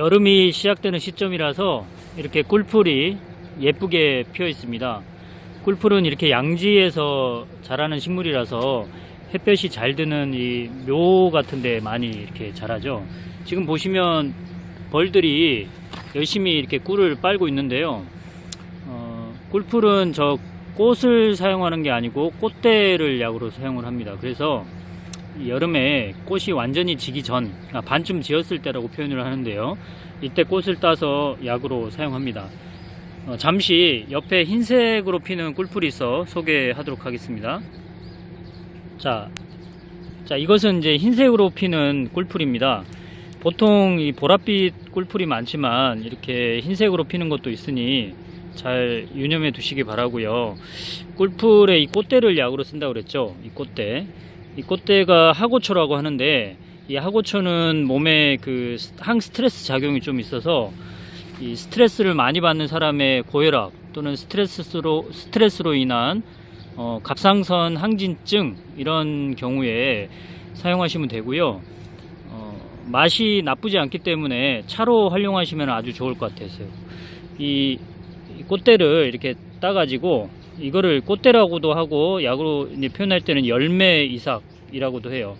여름이 시작되는 시점이라서 이렇게 꿀풀이 예쁘게 피어 있습니다. 꿀풀은 이렇게 양지에서 자라는 식물이라서 햇볕이 잘 드는 이 묘 같은 데 많이 이렇게 자라죠. 지금 보시면 벌들이 열심히 이렇게 꿀을 빨고 있는데요. 어, 꿀풀은 저 꽃을 사용하는 게 아니고 꽃대를 약으로 사용을 합니다. 그래서 이 여름에 꽃이 완전히 지기 전, 아, 반쯤 지었을 때라고 표현을 하는데요. 이때 꽃을 따서 약으로 사용합니다. 어, 잠시 옆에 흰색으로 피는 꿀풀이 있어 소개하도록 하겠습니다. 자, 자 이것은 이제 흰색으로 피는 꿀풀입니다. 보통 이 보랏빛 꿀풀이 많지만 이렇게 흰색으로 피는 것도 있으니 잘 유념해 두시기 바라고요. 꿀풀의 이 꽃대를 약으로 쓴다고 그랬죠. 이 꽃대. 이 꽃대가 하고초라고 하는데 이 하고초는 몸에 그 항스트레스 작용이 좀 있어서 이 스트레스를 많이 받는 사람의 고혈압 또는 스트레스로 스트레스로 인한 어, 갑상선 항진증 이런 경우에 사용하시면 되고요. 어, 맛이 나쁘지 않기 때문에 차로 활용하시면 아주 좋을 것 같아서요. 이, 이 꽃대를 이렇게 따가지고 이거를 꽃대라고도 하고 약으로 표현할 때는 열매 이삭이라고도 해요.